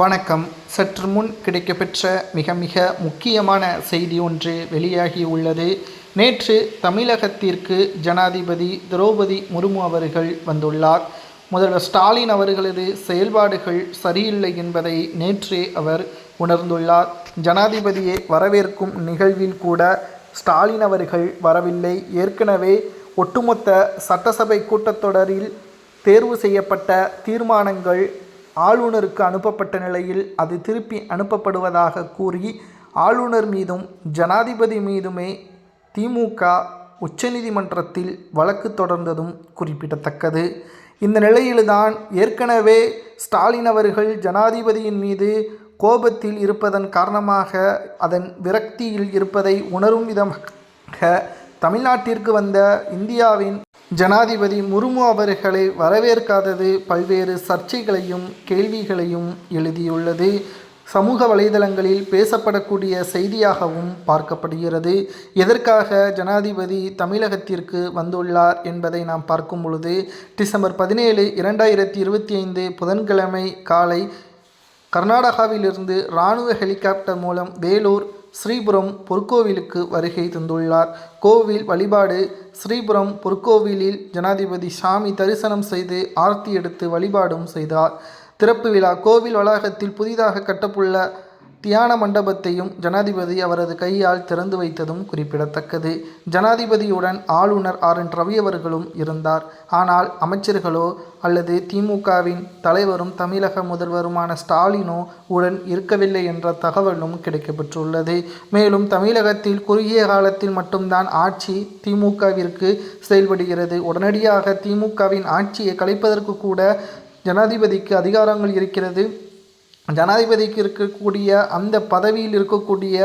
வணக்கம். சற்று முன் கிடைக்கப்பெற்ற மிக மிக முக்கியமான செய்தி ஒன்று வெளியாகி உள்ளது நேற்று தமிழகத்திற்கு ஜனாதிபதி திரௌபதி முர்மு அவர்கள் வந்துள்ளார். முதல்வர் ஸ்டாலின் அவர்களது செயல்பாடுகள் சரியில்லை என்பதை நேற்றே அவர் உணர்ந்துள்ளார். ஜனாதிபதியை வரவேற்கும் நிகழ்வில் கூட ஸ்டாலின் அவர்கள் வரவில்லை. ஏற்கனவே ஒட்டுமொத்த சட்டசபை கூட்டத்தொடரில் தேர்வு செய்யப்பட்ட தீர்மானங்கள் ஆளுநருக்கு அனுப்பப்பட்ட நிலையில் அது திருப்பி அனுப்பப்படுவதாக கூறி ஆளுநர் மீதும் ஜனாதிபதி மீதுமே திமுக உச்சநீதிமன்றத்தில் வழக்கு தொடர்ந்ததும் குறிப்பிடத்தக்கது. இந்த நிலையில்தான் ஏற்கனவே ஸ்டாலின் அவர்கள் ஜனாதிபதியின் மீது கோபத்தில் இருப்பதன் காரணமாக அதன் விரக்தியில் இருப்பதை உணரும் விதமாக தமிழ்நாட்டிற்கு வந்த இந்தியாவின் ஜனாதிபதி முர்மு அவர்களை வரவேற்காதது பல்வேறு சர்ச்சைகளையும் கேள்விகளையும் எழுதியுள்ளது. சமூக வலைதளங்களில் பேசப்படக்கூடிய செய்தியாகவும் பார்க்கப்படுகிறது. எதற்காக ஜனாதிபதி தமிழகத்திற்கு வந்துள்ளார் என்பதை நாம் பார்க்கும் பொழுது டிசம்பர் பதினேழு இரண்டாயிரத்தி இருபத்தி ஐந்து புதன்கிழமை காலை கர்நாடகாவிலிருந்து இராணுவ ஹெலிகாப்டர் மூலம் வேலூர் ஸ்ரீபுரம் பொற்கோவிலுக்கு வருகை தந்துள்ளார். கோவில் வழிபாடு ஸ்ரீபுரம் பொற்கோவிலில் ஜனாதிபதி சாமி தரிசனம் செய்து ஆர்த்தி எடுத்து வழிபாடும் செய்தார். திறப்பு விழா கோவில் வளாகத்தில் புதிதாக கட்டப்புள்ள தியான மண்டபத்தையும் ஜனாதிபதி அவரது கையால் திறந்து வைத்ததும் குறிப்பிடத்தக்கது. ஜனாதிபதியுடன் ஆளுநர் ஆர். என். ரவி அவர்களும் இருந்தார். ஆனால் அமைச்சர்களோ அல்லது திமுகவின் தலைவரும் தமிழக முதல்வருமான ஸ்டாலினோ உடன் இருக்கவில்லை என்ற தகவலும் கிடைக்கப்பெற்றுள்ளது. மேலும் தமிழகத்தில் குறுகிய காலத்தில் மட்டும்தான் ஆட்சி திமுகவிற்கு செயல்படுகிறது. உடனடியாக திமுகவின் ஆட்சியை கலைப்பதற்கு கூட ஜனாதிபதிக்கு அதிகாரங்கள் இருக்கிறது. ஜனாதிபதிக்கு இருக்கக்கூடிய அந்த பதவியில் இருக்கக்கூடிய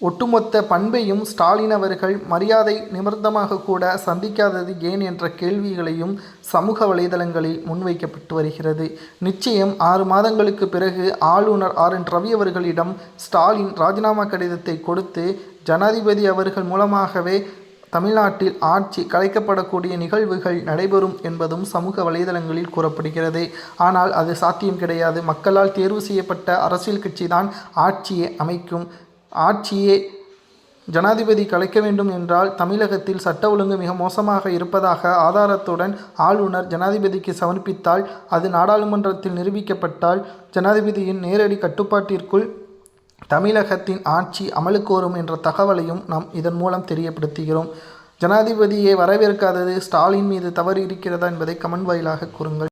ஒட்டுமொத்த பண்பையும் ஸ்டாலின் அவர்கள் மரியாதை நிமிர்ந்தமாக கூட சந்திக்காதது ஏன் என்ற கேள்விகளையும் சமூக வலைதளங்களில் முன்வைக்கப்பட்டு வருகிறது. நிச்சயம் ஆறு மாதங்களுக்கு பிறகு ஆளுநர் ஆர் என் ரவி அவர்களிடம் ஸ்டாலின் ராஜினாமா கடிதத்தை கொடுத்து ஜனாதிபதி அவர்கள் மூலமாகவே தமிழ்நாட்டில் ஆட்சி கலைக்கப்படக்கூடிய நிகழ்வுகள் நடைபெறும் என்பதும் சமூக வலைதளங்களில் கூறப்படுகிறது. ஆனால் அது சாத்தியம் கிடையாது. மக்களால் தேர்வு செய்யப்பட்ட அரசியல் கட்சி தான் ஆட்சியை அமைக்கும். ஆட்சியே ஜனாதிபதி கலைக்க வேண்டும் என்றால் தமிழகத்தில் சட்ட ஒழுங்கு மிக மோசமாக இருப்பதாக ஆதாரத்துடன் ஆளுநர் ஜனாதிபதிக்கு சமர்ப்பித்தால் அது நாடாளுமன்றத்தில் நிரூபிக்கப்பட்டால் ஜனாதிபதியின் நேரடி கட்டுப்பாட்டிற்குள் தமிழகத்தின் ஆட்சி அமலுக்கு வரும் என்ற தகவலையும் நாம் இதன் மூலம் தெரியப்படுத்துகிறோம். ஜனாதிபதியை வரவேற்காதது ஸ்டாலின் மீது தவறு இருக்கிறதா என்பதை கமெண்ட் வாயிலாக கூறுங்கள்.